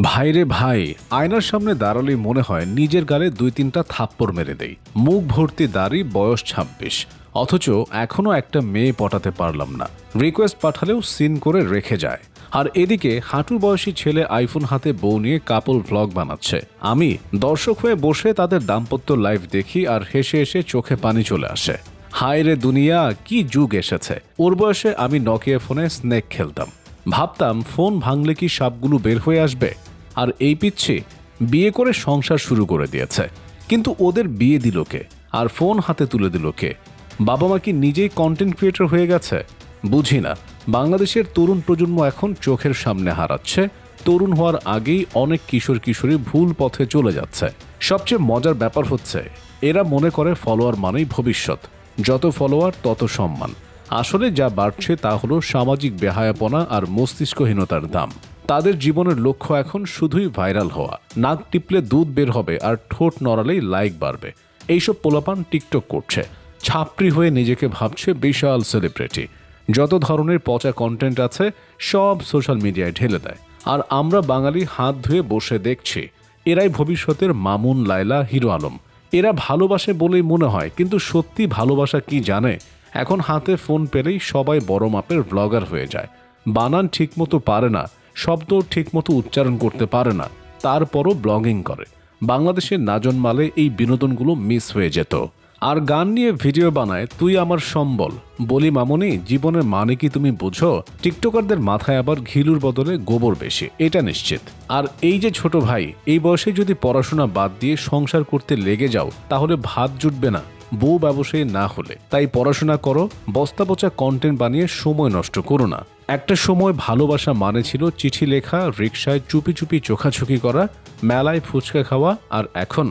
ভাইরে ভাই, আয়নার সামনে দাঁড়ালে মনে হয় নিজের গালে দুই তিনটা থাপ্পড় মেরে দেই। মুখ ভর্তি দাড়ি, বয়স ছাব্বিশ। অথচ এখনও একটা মেয়ে পটাতে পারলাম না। রিকোয়েস্ট পাঠালেও সিন করে রেখে যায়। আর এদিকে হাঁটু বয়সী ছেলে আইফোন হাতে বউ নিয়ে কাপল ভ্লগ বানাচ্ছে। আমি দর্শক হয়ে বসে তাদের দাম্পত্য লাইভ দেখি আর হেসে হেসে চোখে পানি চলে আসে। হায় রে দুনিয়া, কি যুগ এসেছে। ওর বয়সে আমি নকিয়া ফোনে স্নেক খেলতাম। ভাবতাম ফোন ভাঙলে কি সাপগুলো বের হয়ে আসবে? আর এই পিচ্ছি বিয়ে করে সংসার শুরু করে দিয়েছে। কিন্তু ওদের বিয়ে দিল কে? আর ফোন হাতে তুলে দিল কে? বাবা মা কি নিজেই কন্টেন্ট ক্রিয়েটর হয়ে গেছে? বুঝি না। বাংলাদেশের তরুণ প্রজন্ম এখন চোখের সামনে হারাচ্ছে। তরুণ হওয়ার আগেই অনেক কিশোর কিশোরী ভুল পথে চলে যাচ্ছে। সবচেয়ে মজার ব্যাপার হচ্ছে, এরা মনে করে ফলোয়ার মানেই ভবিষ্যৎ। যত ফলোয়ার তত সম্মান। আসলে যা বাড়ছে তা হলো সামাজিক বেহায়াপনা আর মস্তিষ্কহীনতার দাম। তাদের জীবনের লক্ষ্য এখন শুধুই ভাইরাল হওয়া। নাক টিপলে দুধ বের হবে আর ঠোঁট নড়ালেই লাইক বাড়বে। এইসব পোলাপান টিকটক করছে। ছাপড়ি হয়ে নিজেকে ভাবছে বিশাল সেলিব্রিটি। যত ধরনের পচা কন্টেন্ট আছে, সব সোশ্যাল মিডিয়ায় ঢেলে দেয়। আর আমরা বাঙালি হাত ধুয়ে বসে দেখছি, এরাই ভবিষ্যতের মামুন লায়লা হিরো আলম। এরা ভালোবাসে বলেই মনে হয়, কিন্তু সত্যি ভালোবাসা কি জানে? এখন হাতে ফোন পেলেই সবাই বড় মাপের ব্লগার হয়ে যায়। বানান ঠিকমতো পারে না। শব্দ ঠিকমতো উচ্চারণ করতে পারে না। তারপরও ব্লগিং করে। বাংলাদেশের নাজন মালে এই বিনোদনগুলো মিস হয়ে যেত। আর গান নিয়ে ভিডিও বানায়, তুই আমার সম্বল। বলি, মামনি, জীবনের মানে কি তুমি বুঝো? টিকটকারদের মাথায় আবার ঘিলুর বদলে গোবর বেশি। এটা নিশ্চিত। আর এই যে ছোট ভাই, এই বয়সে যদি পড়াশোনা বাদ দিয়ে সংসার করতে লেগে যাও, তাহলে ভাত জুটবে না। বউ ব্যবসায়ী না হলে। তাই পড়াশোনা করো বস্তা পচা কন্টেন্ট বানিয়ে সময় নষ্ট করো না। একটা সময় ভালোবাসা মানে ছিল চিঠি লেখা রিক্সায় চুপি চুপি চোখাচুকি করা, মেলায় ফুচকা খাওয়া আর এখন?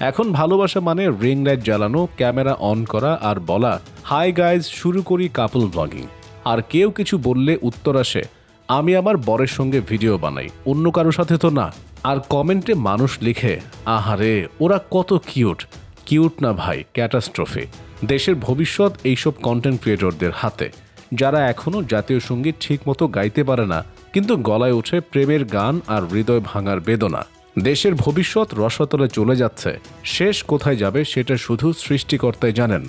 এখন ভালোবাসা মানে রিং লাইট জ্বালানো, ক্যামেরা অন করা আর বলা। হাই গাইজ শুরু করি কাপল ব্লগিং আর কেউ কিছু বললে উত্তর আসে, আমি আমার বরের সঙ্গে ভিডিও বানাই, অন্য কারোর সাথে তো না। আর কমেন্টে মানুষ লিখে, আহারে, ওরা কত কিউট কিউট না ভাই, ক্যাটাস্ট্রফি। দেশের ভবিষ্যৎ এইসব কন্টেন্ট ক্রিয়েটরদের হাতে। যারা এখনও জাতীয় সংগীত ঠিকমতো গাইতে পারে না, কিন্তু গলায় ওঠে প্রেমের গান আর হৃদয় ভাঙার বেদনা। দেশের ভবিষ্যৎ রসতলে চলে যাচ্ছে। শেষ কোথায় যাবে সেটা শুধু সৃষ্টিকর্তাই জানেন।